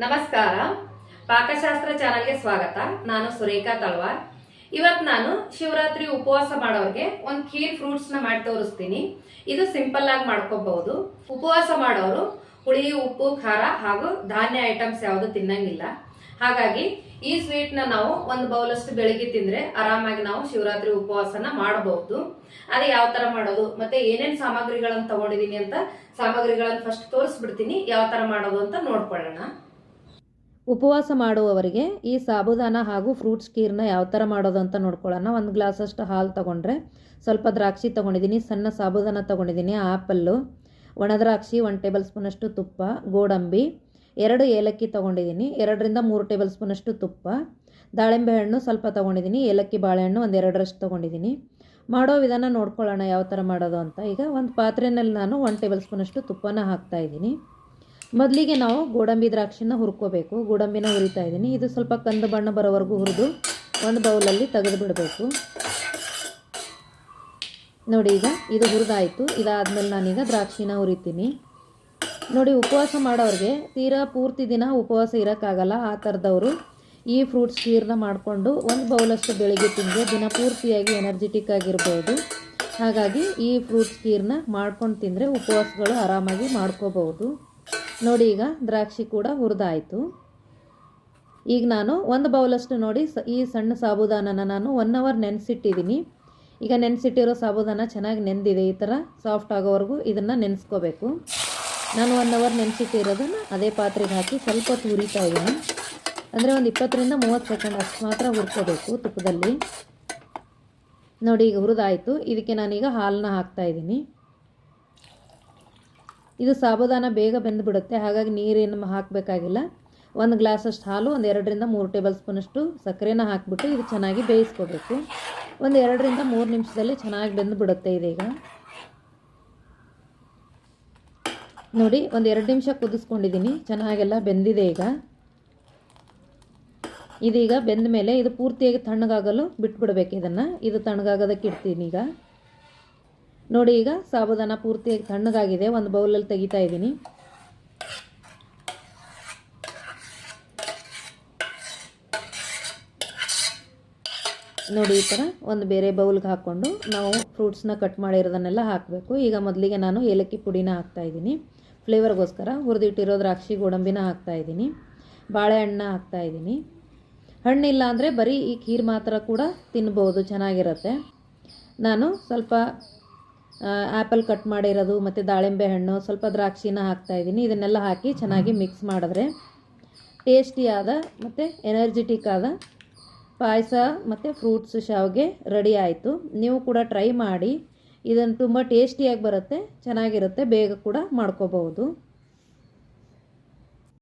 ನಮಸ್ಕಾರ. ಪಾಕಶಾಸ್ತ್ರ ಚಾನಲ್ಗೆ ಸ್ವಾಗತ. ನಾನು ಸುರೇಖಾ ತಳ್ವಾರ್ ಇವತ್ತು ನಾನು ಶಿವರಾತ್ರಿ ಉಪವಾಸ ಮಾಡೋರಿಗೆ ಒಂದು ಖೀರ್ ಫ್ರೂಟ್ಸ್ನ ಮಾಡಿ ತೋರಿಸ್ತೀನಿ. ಇದು ಸಿಂಪಲ್ ಆಗಿ ಮಾಡ್ಕೋಬಹುದು. ಉಪವಾಸ ಮಾಡೋರು ಹುಳಿ, ಉಪ್ಪು, ಖಾರ ಹಾಗೂ ಧಾನ್ಯ ಐಟಮ್ಸ್ ಯಾವುದು ತಿನ್ನಂಗಿಲ್ಲ. ಹಾಗಾಗಿ ಈ ಸ್ವೀಟ್ನ ನಾವು ಒಂದು ಬೌಲಷ್ಟು ಬೆಳಿಗ್ಗೆ ತಿಂದ್ರೆ ಆರಾಮಾಗಿ ನಾವು ಶಿವರಾತ್ರಿ ಉಪವಾಸನ ಮಾಡಬಹುದು. ಅದೇ ಯಾವ ತರ ಮಾಡೋದು, ಮತ್ತೆ ಏನೇನ್ ಸಾಮಗ್ರಿಗಳನ್ನ ತಗೊಂಡಿದೀನಿ ಅಂತ ಸಾಮಗ್ರಿಗಳನ್ನ ಫಸ್ಟ್ ತೋರಿಸ್ಬಿಡ್ತೀನಿ. ಯಾವ ತರ ಮಾಡೋದು ಅಂತ ನೋಡ್ಕೊಳ್ಳೋಣ. ಉಪವಾಸ ಮಾಡುವವರಿಗೆ ಈ ಸಾಬುದಾನ ಹಾಗೂ ಫ್ರೂಟ್ಸ್ ಕೀರ್ನ ಯಾವ ಥರ ಮಾಡೋದು ಅಂತ ನೋಡ್ಕೊಳ್ಳೋಣ. ಒಂದು ಗ್ಲಾಸಷ್ಟು ಹಾಲು ತೊಗೊಂಡ್ರೆ ಸ್ವಲ್ಪ ದ್ರಾಕ್ಷಿ ತೊಗೊಂಡಿದ್ದೀನಿ, ಸಣ್ಣ ಸಾಬುದಾನ ತೊಗೊಂಡಿದ್ದೀನಿ ಆ್ಯಪಲ್ಲು ಒಣದ್ರಾಕ್ಷಿ ಒನ್ ಟೇಬಲ್ ಸ್ಪೂನಷ್ಟು ತುಪ್ಪ, ಗೋಡಂಬಿ, ಎರಡು ಏಲಕ್ಕಿ ತೊಗೊಂಡಿದ್ದೀನಿ, ಎರಡರಿಂದ ಮೂರು ಟೇಬಲ್ ಸ್ಪೂನಷ್ಟು ತುಪ್ಪ, ದಾಳಿಂಬೆ ಹಣ್ಣು ಸ್ವಲ್ಪ ತೊಗೊಂಡಿದ್ದೀನಿ, ಏಲಕ್ಕಿ ಬಾಳೆಹಣ್ಣು ಒಂದು ಎರಡರಷ್ಟು ತೊಗೊಂಡಿದ್ದೀನಿ. ಮಾಡೋ ವಿಧಾನ ನೋಡ್ಕೊಳ್ಳೋಣ ಯಾವ ಥರ ಮಾಡೋದು ಅಂತ. ಈಗ ಒಂದು ಪಾತ್ರೆಯಲ್ಲಿ ನಾನು ಒನ್ ಟೇಬಲ್ ಸ್ಪೂನಷ್ಟು ತುಪ್ಪನ ಹಾಕ್ತಾ ಇದ್ದೀನಿ. ಮೊದಲಿಗೆ ನಾವು ಗೋಡಂಬಿ ದ್ರಾಕ್ಷಿನ ಹುರ್ಕೋಬೇಕು. ಗೋಡಂಬಿನ ಹುರಿತಾ ಇದ್ದೀನಿ. ಇದು ಸ್ವಲ್ಪ ಕಂದು ಬಣ್ಣ ಬರೋವರೆಗೂ ಹುರಿದು ಒಂದು ಬೌಲಲ್ಲಿ ತೆಗೆದು ಬಿಡಬೇಕು. ನೋಡಿ ಈಗ ಇದು ಹುರಿದಾಯಿತು. ಇದಾದಮೇಲೆ ನಾನೀಗ ದ್ರಾಕ್ಷಿನ ಹುರಿತೀನಿ. ನೋಡಿ ಉಪವಾಸ ಮಾಡೋರಿಗೆ ತೀರಾ ಪೂರ್ತಿ ದಿನ ಉಪವಾಸ ಇರೋಕ್ಕಾಗಲ್ಲ. ಆ ಥರದವರು ಈ ಫ್ರೂಟ್ಸ್ ಖೀರನ್ನ ಮಾಡಿಕೊಂಡು ಒಂದು ಬೌಲಷ್ಟು ಬೆಳಿಗ್ಗೆ ತಿಂದರೆ ದಿನ ಪೂರ್ತಿಯಾಗಿ ಎನರ್ಜೆಟಿಕ್ ಆಗಿರ್ಬೋದು. ಹಾಗಾಗಿ ಈ ಫ್ರೂಟ್ಸ್ ಖೀರನ್ನ ಮಾಡ್ಕೊಂಡು ತಿಂದರೆ ಉಪವಾಸಗಳು ಆರಾಮಾಗಿ ಮಾಡ್ಕೋಬಹುದು. ನೋಡಿ ಈಗ ದ್ರಾಕ್ಷಿ ಕೂಡ ಹುರಿದಾಯಿತು. ಈಗ ನಾನು ಒಂದು ಬೌಲಷ್ಟು ನೋಡಿ ಈ ಸಣ್ಣ ಸಾಬುದಾನನ ನಾನು ಒನ್ ಅವರ್ ನೆನೆಸಿಟ್ಟಿದ್ದೀನಿ ಈಗ ನೆನೆಸಿಟ್ಟಿರೋ ಸಾಬುದಾನ ಚೆನ್ನಾಗಿ ನೆಂದಿದೆ, ಈ ಥರ ಸಾಫ್ಟ್ ಆಗೋವರೆಗೂ ಇದನ್ನು ನೆನೆಸ್ಕೋಬೇಕು. ನಾನು ಒನ್ ಅವರ್ ನೆನೆಸಿಟ್ಟಿರೋದನ್ನು ಅದೇ ಪಾತ್ರೆಗೆ ಹಾಕಿ ಸ್ವಲ್ಪ ಹೊತ್ತು ಹುರಿತಾ ಇದ್ದೀನಿ. ಅಂದರೆ ಒಂದು ಇಪ್ಪತ್ತರಿಂದ ಮೂವತ್ತು ಸೆಕೆಂಡ್ ಅಷ್ಟು ಮಾತ್ರ ಹುರ್ಕೋಬೇಕು ತುಪ್ಪದಲ್ಲಿ. ನೋಡಿ ಈಗ ಹುರಿದಾಯಿತು. ಇದಕ್ಕೆ ನಾನೀಗ ಹಾಲನ್ನ ಹಾಕ್ತಾ ಇದ್ದೀನಿ. ಇದು ಸಾಬುದಾನ ಬೇಗ ಬೆಂದುಬಿಡುತ್ತೆ. ಹಾಗಾಗಿ ನೀರೇನು ಹಾಕಬೇಕಾಗಿಲ್ಲ. ಒಂದು ಗ್ಲಾಸಷ್ಟು ಹಾಲು, ಒಂದು ಎರಡರಿಂದ ಮೂರು ಟೇಬಲ್ ಸ್ಪೂನಷ್ಟು ಸಕ್ಕರೆನ ಹಾಕಿಬಿಟ್ಟು ಇದು ಚೆನ್ನಾಗಿ ಬೇಯಿಸ್ಕೋಬೇಕು. ಒಂದು ಎರಡರಿಂದ ಮೂರು ನಿಮಿಷದಲ್ಲಿ ಚೆನ್ನಾಗಿ ಬೆಂದು ಬಿಡುತ್ತೆ ಇದೀಗ. ನೋಡಿ, ಒಂದು ಎರಡು ನಿಮಿಷ ಕುದಿಸ್ಕೊಂಡಿದ್ದೀನಿ. ಚೆನ್ನಾಗೆಲ್ಲ ಬೆಂದಿದೆ ಈಗ. ಇದೀಗ ಬೆಂದ ಮೇಲೆ ಇದು ಪೂರ್ತಿಯಾಗಿ ತಣ್ಣಗಾಗಲು ಬಿಟ್ಬಿಡ್ಬೇಕು ಇದನ್ನು. ಇದು ತಣ್ಣಗಾಗೋದಕ್ಕೆ ಇಡ್ತೀನಿ ಈಗ. ನೋಡಿ ಈಗ ಸಾಬುದಾನ ಪೂರ್ತಿಯಾಗಿ ತಣ್ಣಗಾಗಿದೆ. ಒಂದು ಬೌಲಲ್ಲಿ ತೆಗಿತಾ ಇದ್ದೀನಿ. ನೋಡಿ ಈ ಥರ ಒಂದು ಬೇರೆ ಬೌಲ್ಗೆ ಹಾಕ್ಕೊಂಡು ನಾವು ಫ್ರೂಟ್ಸ್ನ ಕಟ್ ಮಾಡಿರೋದನ್ನೆಲ್ಲ ಹಾಕಬೇಕು. ಈಗ ಮೊದಲಿಗೆ ನಾನು ಏಲಕ್ಕಿ ಪುಡಿನ ಹಾಕ್ತಾ ಇದ್ದೀನಿ. ಫ್ಲೇವರ್ಗೋಸ್ಕರ ಹುರಿದಿಟ್ಟಿರೋ ದ್ರಾಕ್ಷಿ ಗೋಡಂಬಿನ ಹಾಕ್ತಾ ಇದ್ದೀನಿ. ಬಾಳೆಹಣ್ಣು ಹಾಕ್ತಾ ಇದ್ದೀನಿ. ಹಣ್ಣಿಲ್ಲ ಅಂದರೆ ಬರೀ ಈ ಖೀರ್ ಮಾತ್ರ ಕೂಡ ತಿನ್ಬೋದು, ಚೆನ್ನಾಗಿರುತ್ತೆ. ನಾನು ಸ್ವಲ್ಪ ಆ್ಯಪಲ್ ಕಟ್ ಮಾಡಿರೋದು, ಮತ್ತು ದಾಳಿಂಬೆ ಹಣ್ಣು, ಸ್ವಲ್ಪ ದ್ರಾಕ್ಷಿನ ಹಾಕ್ತಾ ಇದ್ದೀನಿ. ಇದನ್ನೆಲ್ಲ ಹಾಕಿ ಚೆನ್ನಾಗಿ ಮಿಕ್ಸ್ ಮಾಡಿದ್ರೆ ಟೇಸ್ಟಿಯಾದ ಮತ್ತು ಎನರ್ಜೆಟಿಕ್ ಆದ ಪಾಯಸ ಮತ್ತು ಫ್ರೂಟ್ಸ್ ಶಾವಿಗೆ ರೆಡಿ ಆಯಿತು. ನೀವು ಕೂಡ ಟ್ರೈ ಮಾಡಿ. ಇದನ್ನು ತುಂಬ ಟೇಸ್ಟಿಯಾಗಿ ಬರುತ್ತೆ, ಚೆನ್ನಾಗಿರುತ್ತೆ, ಬೇಗ ಕೂಡ ಮಾಡ್ಕೋಬಹುದು.